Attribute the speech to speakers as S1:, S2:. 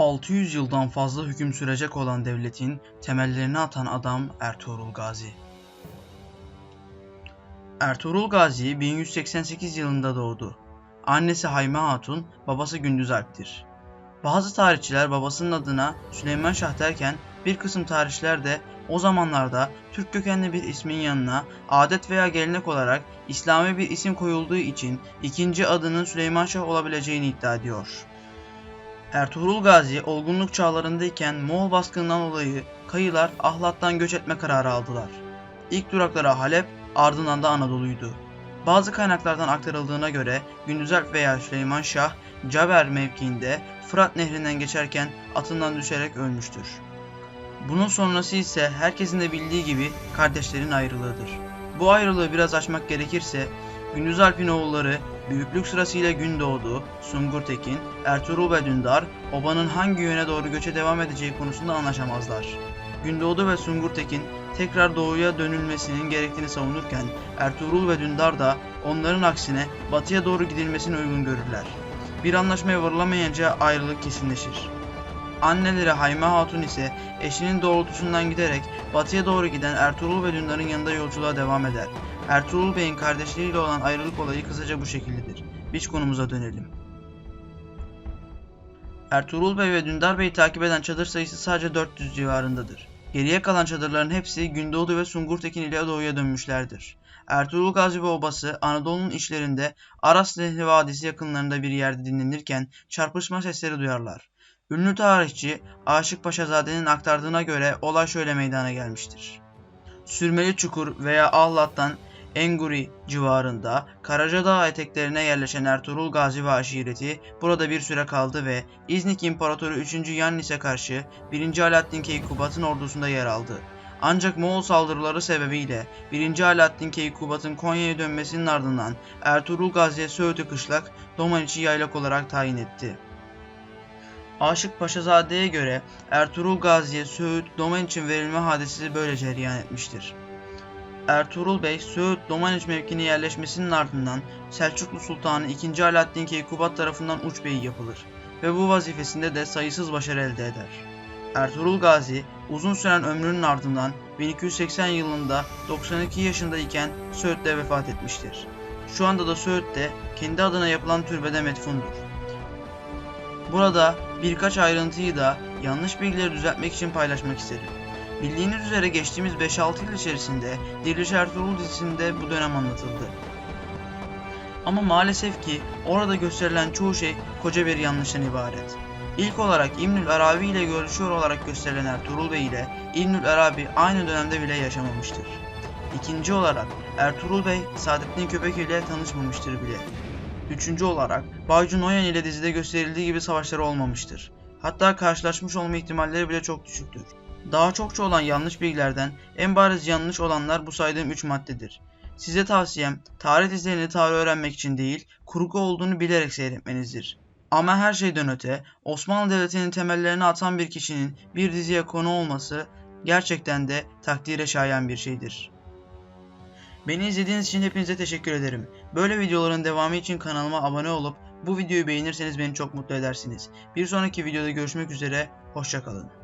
S1: 600 yıldan fazla hüküm sürecek olan devletin temellerini atan adam Ertuğrul Gazi. Ertuğrul Gazi 1188 yılında doğdu. Annesi Hayme Hatun, babası Gündüz Alp'tir. Bazı tarihçiler babasının adına Süleyman Şah derken bir kısım tarihçiler de o zamanlarda Türk kökenli bir ismin yanına adet veya gelenek olarak İslami bir isim koyulduğu için ikinci adının Süleyman Şah olabileceğini iddia ediyor. Ertuğrul Gazi olgunluk çağlarındayken Moğol baskınından dolayı Kayılar Ahlat'tan göç etme kararı aldılar. İlk durakları Halep, ardından da Anadolu'ydu. Bazı kaynaklardan aktarıldığına göre Gündüzelp veya Süleyman Şah, Caber mevkiinde Fırat nehrinden geçerken atından düşerek ölmüştür. Bunun sonrası ise herkesin de bildiği gibi kardeşlerin ayrılığıdır. Bu ayrılığı biraz açmak gerekirse Gündüz Alp'in oğulları büyüklük sırasıyla Gündoğdu, Sungur Tekin, Ertuğrul ve Dündar obanın hangi yöne doğru göçe devam edeceği konusunda anlaşamazlar. Gündoğdu ve Sungur Tekin tekrar doğuya dönülmesinin gerektiğini savunurken Ertuğrul ve Dündar da onların aksine batıya doğru gidilmesini uygun görürler. Bir anlaşmaya varılamayınca ayrılık kesinleşir. Anneleri Hayme Hatun ise eşinin doğrultusundan giderek batıya doğru giden Ertuğrul ve Dündar'ın yanında yolculuğa devam eder. Ertuğrul Bey'in kardeşleriyle olan ayrılık olayı kısaca bu şekildedir. Biz konumuza dönelim. Ertuğrul Bey ve Dündar Bey'i takip eden çadır sayısı sadece 400 civarındadır. Geriye kalan çadırların hepsi Gündoğdu ve Sungurtekin ile doğuya dönmüşlerdir. Ertuğrul Gazi ve obası Anadolu'nun içlerinde Aras Nehri Vadisi yakınlarında bir yerde dinlenirken çarpışma sesleri duyarlar. Ünlü tarihçi Aşık Paşazade'nin aktardığına göre olay şöyle meydana gelmiştir. Sürmeli Çukur veya Ahlat'tan Enguri civarında Karacadağ eteklerine yerleşen Ertuğrul Gazi ve aşireti burada bir süre kaldı ve İznik İmparatoru 3. Yannis'e karşı 1. Alaaddin Keykubat'ın ordusunda yer aldı. Ancak Moğol saldırıları sebebiyle 1. Alaaddin Keykubat'ın Konya'ya dönmesinin ardından Ertuğrul Gazi'ye Söğüt'ü kışlak, Domaniç'i yaylak olarak tayin etti. Aşık Paşazade'ye göre Ertuğrul Gazi'ye Söğüt, Domaniç'in verilme hadisesi böyle cereyan etmiştir. Ertuğrul Bey, Söğüt, Domaniç mevkine yerleşmesinin ardından Selçuklu Sultanı 2. Alaaddin Keykubat tarafından uç beyi yapılır ve bu vazifesinde de sayısız başarı elde eder. Ertuğrul Gazi, uzun süren ömrünün ardından 1280 yılında 92 yaşındayken Söğüt'te vefat etmiştir. Şu anda da Söğüt'te kendi adına yapılan türbede metfundur. Burada birkaç ayrıntıyı da yanlış bilgileri düzeltmek için paylaşmak isterim. Bildiğiniz üzere geçtiğimiz 5-6 yıl içerisinde Diriliş Ertuğrul dizisinde bu dönem anlatıldı. Ama maalesef ki orada gösterilen çoğu şey koca bir yanlıştan ibaret. İlk olarak İbnül Arabi ile görüşüyor olarak gösterilen Ertuğrul Bey ile İbnül Arabi aynı dönemde bile yaşamamıştır. İkinci olarak Ertuğrul Bey Saadettin Köpek ile tanışmamıştır bile. Üçüncü olarak Baycu Noyan ile dizide gösterildiği gibi savaşları olmamıştır. Hatta karşılaşmış olma ihtimalleri bile çok düşüktür. Daha çokça olan yanlış bilgilerden en bariz yanlış olanlar bu saydığım 3 maddedir. Size tavsiyem tarih dizilerini tarih öğrenmek için değil, kurgu olduğunu bilerek seyretmenizdir. Ama her şeyden öte Osmanlı Devleti'nin temellerini atan bir kişinin bir diziye konu olması gerçekten de takdire şayan bir şeydir. Beni izlediğiniz için hepinize teşekkür ederim. Böyle videoların devamı için kanalıma abone olup bu videoyu beğenirseniz beni çok mutlu edersiniz. Bir sonraki videoda görüşmek üzere, hoşçakalın.